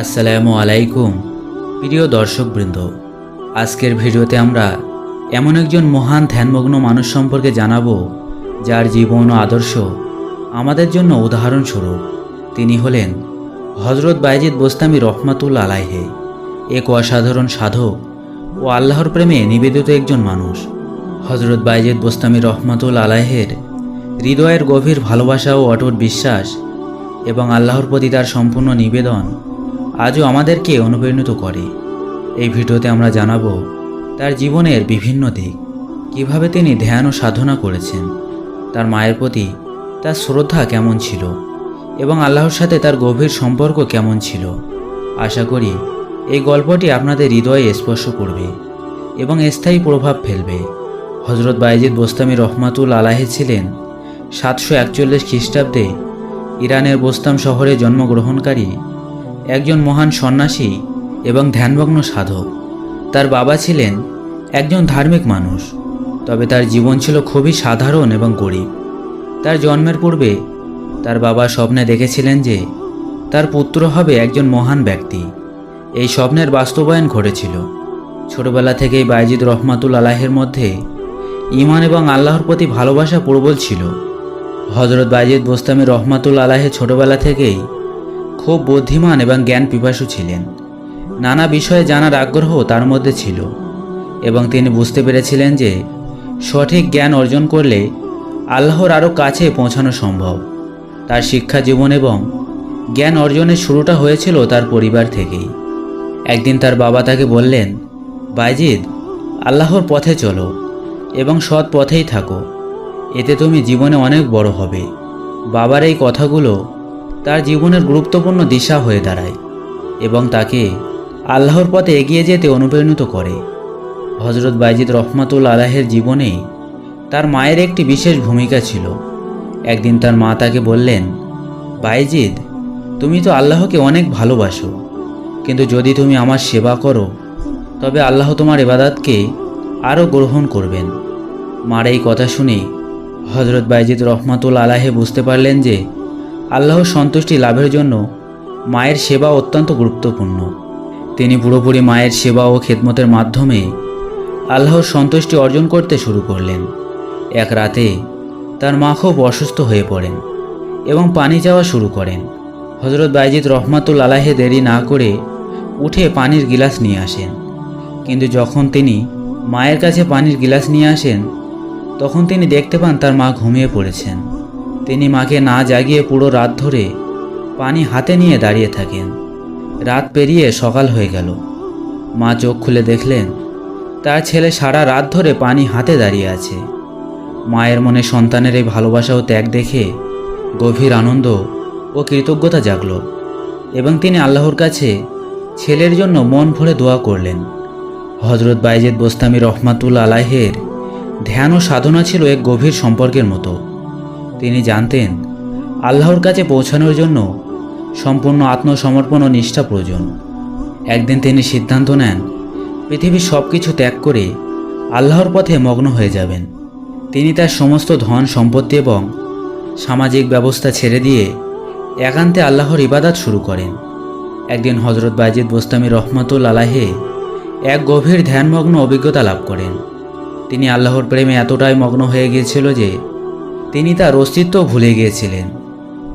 আসসালামু আলাইকুম। প্রিয় দর্শকবৃন্দ, আজকের ভিডিওতে আমরা এমন একজন মহান ধ্যানমগ্ন মানুষ সম্পর্কে জানাব, যার জীবন ও আদর্শ আমাদের জন্য উদাহরণস্বরূপ। তিনি হলেন হজরত বাইজিদ বোস্তামি রহমাতুল আলাইহে, এক অসাধারণ সাধক ও আল্লাহর প্রেমে নিবেদিত একজন মানুষ। হজরত বাইজিদ বোস্তামি রহমাতুল আলাইহের হৃদয়ের গভীর ভালোবাসা ও অটুট বিশ্বাস এবং আল্লাহর প্রতি তার সম্পূর্ণ নিবেদন আজও আমাদেরকে অনুপ্রাণিত করে। এই ভিডিওতে আমরা জানাব তার জীবনের বিভিন্ন দিক, কীভাবে তিনি ধ্যান ও সাধনা করেছেন, তার মায়ের প্রতি তার শ্রদ্ধা কেমন ছিল এবং আল্লাহর সাথে তার গভীর সম্পর্ক কেমন ছিল। আশা করি এই গল্পটি আপনাদের হৃদয়ে স্পর্শ করবে এবং স্থায়ী প্রভাব ফেলবে। হজরত বাইজিদ বোস্তামি রহমাতুল আলাহে ছিলেন সাতশো একচল্লিশ খ্রিস্টাব্দে ইরানের বোস্তাম শহরে জন্মগ্রহণকারী একজন মহান সন্ন্যাসী এবং ধ্যানমগ্ন সাধক। তার বাবা ছিলেন একজন ধার্মিক মানুষ, তবে তার জীবন ছিল খুবই সাধারণ এবং গরিব। তার জন্মের পূর্বে তার বাবা স্বপ্নে দেখেছিলেন যে তার পুত্র হবে একজন মহান ব্যক্তি। এই স্বপ্নের বাস্তবায়ন ঘটেছিল। ছোটবেলা থেকেই বাইজিদ রহমাতুল আলাহের মধ্যে ইমান এবং আল্লাহর প্রতি ভালোবাসা প্রবল ছিল। হজরত বাইজিদ বোস্তামি রহমাতুল আলাহে ছোটবেলা থেকেই খুব বুদ্ধিমান এবং জ্ঞান পিপাসু ছিলেন। নানা বিষয়ে জানার আগ্রহ তার মধ্যে ছিল এবং তিনি বুঝতে পেরেছিলেন যে সঠিক জ্ঞান অর্জন করলে আল্লাহর আরও কাছে পৌঁছানো সম্ভব। তার শিক্ষা জীবন এবং জ্ঞান অর্জনের শুরুটা হয়েছিল তার পরিবার থেকেই। একদিন তার বাবা তাকে বললেন, বাইজিদ, আল্লাহর পথে চলো এবং সৎ পথেই থাকো। এতে তুমি জীবনে অনেক বড় হবে। বাবার এই কথাগুলো তার জীবনের গুরুত্বপূর্ণ দিশা হয়ে দাঁড়ায় এবং তাকে আল্লাহর পথে এগিয়ে যেতে অনুপ্রাণিত করে। হজরত বাইজিদ রহমাতুল আলাহের জীবনে তার মায়ের একটি বিশেষ ভূমিকা ছিল। একদিন তার মা তাকে বললেন, বাইজিদ, তুমি তো আল্লাহকে অনেক ভালোবাসো, কিন্তু যদি তুমি আমার সেবা করো, তবে আল্লাহ তোমার এবাদাতকে আরও গ্রহণ করবেন। মার এই কথা শুনে হজরত বাইজিদ রহমাতুল আলাহে বুঝতে পারলেন যে আল্লাহর সন্তুষ্টি লাভের জন্য মায়ের সেবা অত্যন্ত গুরুত্বপূর্ণ। তিনি পুরোপুরি মায়ের সেবা ও খেদমতের মাধ্যমে আল্লাহর সন্তুষ্টি অর্জন করতে শুরু করলেন। এক রাতে তার মা খুব অসুস্থ হয়ে পড়েন এবং পানি যাওয়া শুরু করেন। হজরত বাইজিৎ রহমাতুল আলাহে দেরি না করে উঠে পানির গিলাস নিয়ে আসেন। কিন্তু যখন তিনি মায়ের কাছে পানির গিলাস নিয়ে আসেন, তখন তিনি দেখতে পান তার মা ঘুমিয়ে পড়েছেন। তিনি মাকে না জাগিয়ে পুরো রাত ধরে পানি হাতে নিয়ে দাঁড়িয়ে থাকেন। রাত পেরিয়ে সকাল হয়ে গেল। মা চোখ খুলে দেখলেন, তার ছেলে সারা রাত ধরে পানি হাতে দাঁড়িয়ে আছে। মায়ের মনে সন্তানের এই ভালোবাসা ও ত্যাগ দেখে গভীর আনন্দ ও কৃতজ্ঞতা জাগল এবং তিনি আল্লাহর কাছে ছেলের জন্য মন ভরে দোয়া করলেন। হজরত বাইজেদ বোস্তামি রহমাতুল আলাহের ধ্যান ও সাধনা ছিল এক গভীর সম্পর্কের মতো। তিনি জানতেন, আল্লাহর কাছে পৌঁছানোর জন্য সম্পূর্ণ আত্মসমর্পণ ও নিষ্ঠা প্রয়োজন। একদিন তিনি সিদ্ধান্ত নেন, পৃথিবীর সব কিছু ত্যাগ করে আল্লাহর পথে মগ্ন হয়ে যাবেন। তিনি তার সমস্ত ধন, সম্পত্তি এবং সামাজিক ব্যবস্থা ছেড়ে দিয়ে একান্তে আল্লাহর ইবাদাত শুরু করেন। একদিন হজরত বাইজিদ বোস্তামি রহমতুল আলাহে এক গভীর ধ্যানমগ্ন অভিজ্ঞতা লাভ করেন। তিনি আল্লাহর প্রেমে এতটাই মগ্ন হয়ে গিয়েছিল যে তিনি তার অস্তিত্ব ভুলে গিয়েছিলেন।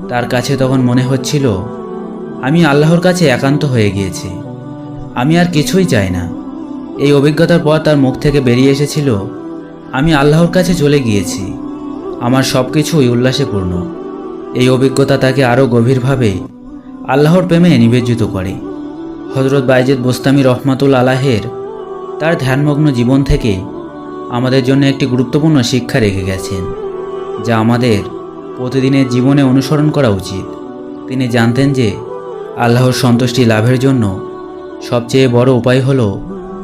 তার কাছে তখন মনে হচ্ছিল, আমি আল্লাহর কাছে একান্ত হয়ে গিয়েছি। আমি আর কিছুই চাই না। এই অভিজ্ঞতার পর তার মুখ থেকে বেরিয়ে এসেছিল, আমি আল্লাহর কাছে চলে গিয়েছি। আমার সব কিছুই উল্লাসে পূর্ণ এই অভিজ্ঞতা তাকে আরও গভীরভাবে আল্লাহর প্রেমে নিবেদিত করে। হজরত বাইজেদ বোস্তামি রহমাতুল আলাহের তার ধ্যানমগ্ন জীবন থেকে আমাদের জন্য একটি গুরুত্বপূর্ণ শিক্ষা রেখে গেছেন। যা আমাদের প্রতিদিনের জীবনে অনুসরণ করা উচিত। তিনি জানতেন যে আল্লাহর সন্তুষ্টি লাভের জন্য সবচেয়ে বড় উপায় হল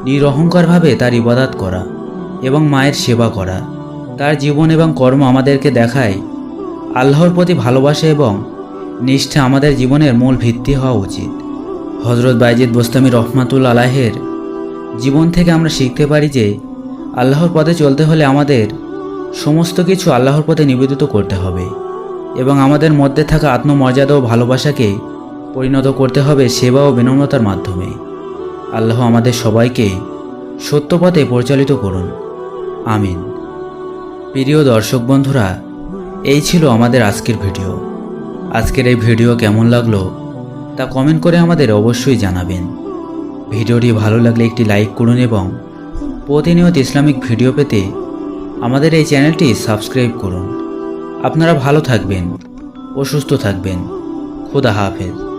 নিরহংকারভাবে তার ইবাদাত করা এবং মায়ের সেবা করা। তার জীবন এবং কর্ম আমাদেরকে দেখায় আল্লাহর প্রতি ভালোবাসা এবং নিষ্ঠা আমাদের জীবনের মূল ভিত্তি হওয়া উচিত। হজরত বাইজিদ বোস্তামি রহমাতুল আলাহের জীবন থেকে আমরা শিখতে পারি যে আল্লাহর পথে চলতে হলে আমাদের সমস্ত কিছু আল্লাহর পথে নিবেদিত করতে হবে এবং আমাদের মধ্যে থাকা আত্মমর্যাদা ও ভালোবাসাকে পরিণত করতে হবে সেবা ও বিনম্রতার মাধ্যমে। আল্লাহ আমাদের সবাইকে সত্যপথে পরিচালিত করুন। আমিন। প্রিয় দর্শক বন্ধুরা, এই ছিল আমাদের আজকের ভিডিও। আজকের এই ভিডিও কেমন লাগল তা কমেন্ট করে আমাদের অবশ্যই জানাবেন। ভিডিওটি ভালো লাগলে একটি লাইক করুন এবং প্রতিনিয়ত ইসলামিক ভিডিও পেতে আমাদের এই চ্যানেলটি সাবস্ক্রাইব করুন। আপনারা ভালো থাকবেন অসুস্থ সুস্থ থাকবেন। খুদা হাফেজ।